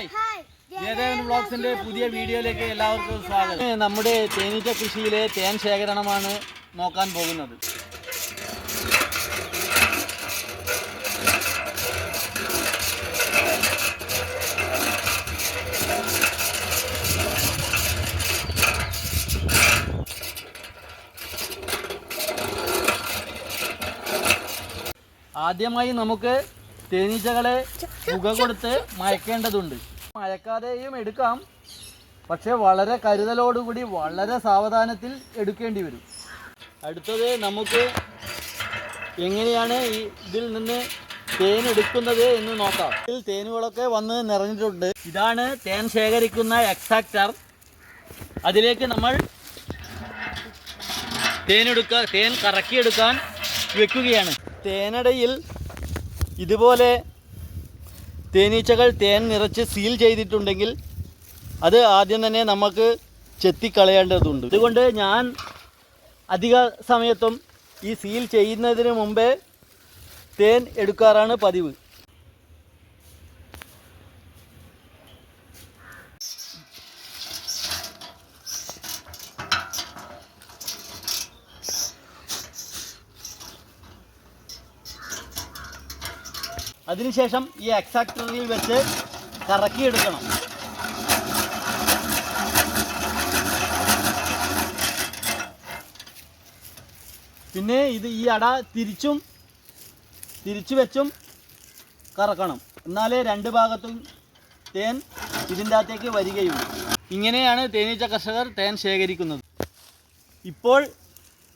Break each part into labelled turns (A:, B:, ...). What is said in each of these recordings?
A: Hi Jayadevan വ്ളോഗ്സിന്റെ പുതിയ വീഡിയോയിലേക്ക് എല്ലാവർക്കും സ്വാഗതം. നമ്മുടെ തേനീച്ച കൃഷിയിലെ തേൻ ശേഖരണമാണ് നോക്കാൻ പോകുന്നത്. ആദ്യമായി നമുക്ക് തേനീച്ചകളെ പുക കൊടുത്ത് മയക്കേണ്ടതുണ്ട്. മയക്കാതെയും എടുക്കാം. പക്ഷേ വളരെ കരുതലോടുകൂടി വളരെ സാവധാനത്തിൽ എടുക്കേണ്ടി വരും. അടുത്തത് നമുക്ക് എങ്ങനെയാണ് ഈ ഇതിൽ നിന്ന് തേൻ എടുക്കുന്നത് എന്ന് നോക്കാം. ഇതിൽ തേനുകളൊക്കെ വന്ന് നിറഞ്ഞിട്ടുണ്ട്. ഇതാണ് തേൻ ശേഖരിക്കുന്ന എക്സാക്ടർ അതിലേക്ക് നമ്മൾ തേനെടുക്ക തേൻ കറക്കിയെടുക്കാൻ വെക്കുകയാണ്. തേനടയിൽ ഇതുപോലെ തേനീച്ചകൾ തേൻ നിറച്ച് സീൽ ചെയ്തിട്ടുണ്ടെങ്കിൽ അത് ആദ്യം തന്നെ നമുക്ക് ചെത്തിക്കളയേണ്ടതുണ്ട്. അതുകൊണ്ട് ഞാൻ അധിക സമയത്തും ഈ സീൽ ചെയ്യുന്നതിന് മുമ്പേ തേൻ എടുക്കാറാണ് പതിവ്. അതിനുശേഷം ഈ എക്സാക്ടറിൽ വെച്ച് കറക്കിയെടുക്കണം. പിന്നെ ഇത് ഈ അട തിരിച്ചും തിരിച്ചു വെച്ചും കറക്കണം. എന്നാലേ രണ്ട് ഭാഗത്തും തേൻ ഇതിന്റെ അകത്തേക്ക് വരികയുള്ളൂ ഇങ്ങനെയാണ് തേനീച്ച കർഷകർ തേൻ ശേഖരിക്കുന്നത്. ഇപ്പോൾ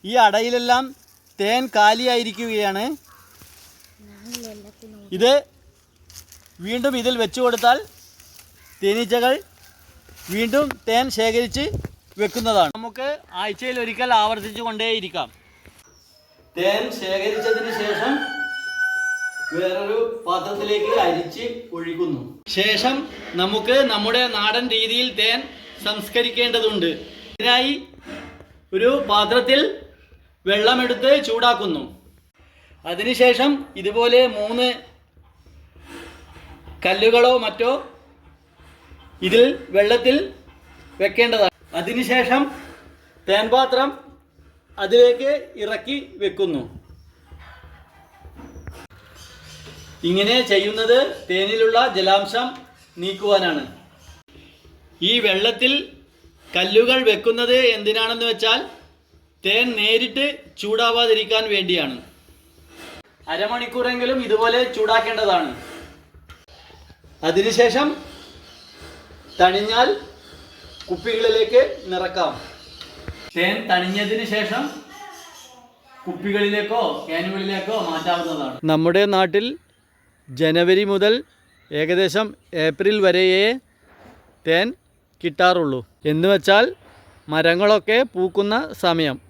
A: ഈ അടയിലെല്ലാം തേൻ കാലിയായിരിക്കുകയാണ്. ഇത് വീണ്ടും ഇതിൽ വെച്ചു കൊടുത്താൽ തേനീച്ചകൾ വീണ്ടും തേൻ ശേഖരിച്ച് വെക്കുന്നതാണ്. നമുക്ക് ആഴ്ചയിൽ ഒരിക്കൽ ആവർത്തിച്ചു കൊണ്ടേയിരിക്കാം. തേൻ ശേഖരിച്ചതിന് ശേഷം വേറൊരു പാത്രത്തിലേക്ക് അരിച്ച് ഒഴിക്കുന്നു. ശേഷം നമുക്ക് നമ്മുടെ നാടൻ രീതിയിൽ തേൻ സംസ്കരിക്കേണ്ടതുണ്ട്. ഇതിനായി ഒരു പാത്രത്തിൽ വെള്ളമെടുത്ത് ചൂടാക്കുന്നു. അതിനുശേഷം ഇതുപോലെ മൂന്ന് കല്ലുകളോ മറ്റോ ഇതിൽ വെള്ളത്തിൽ വെക്കേണ്ടതാണ്. അതിനുശേഷം തേൻപാത്രം അതിലേക്ക് ഇറക്കി വെക്കുന്നു. ഇങ്ങനെ ചെയ്യുന്നത് തേനിലുള്ള ജലാംശം നീക്കുവാനാണ്. ഈ വെള്ളത്തിൽ കല്ലുകൾ വെക്കുന്നത് എന്തിനാണെന്ന് വെച്ചാൽ തേൻ നേരിട്ട് ചൂടാവാതിരിക്കാൻ വേണ്ടിയാണ്. അരമണിക്കൂറെങ്കിലും ഇതുപോലെ ചൂടാക്കേണ്ടതാണ്. അതിനുശേഷം തണിഞ്ഞാൽ കുപ്പികളിലേക്ക് നിറക്കാം. തേൻ തണിഞ്ഞതിന് ശേഷം കുപ്പികളിലേക്കോ ക്യാനുകളിലേക്കോ മാറ്റാവുന്നതാണ്. നമ്മുടെ നാട്ടിൽ ജനുവരി മുതൽ ഏകദേശം ഏപ്രിൽ വരെയേ തേൻ കിട്ടാറുള്ളൂ. എന്ന് വെച്ചാൽ മരങ്ങളൊക്കെ പൂക്കുന്ന സമയം.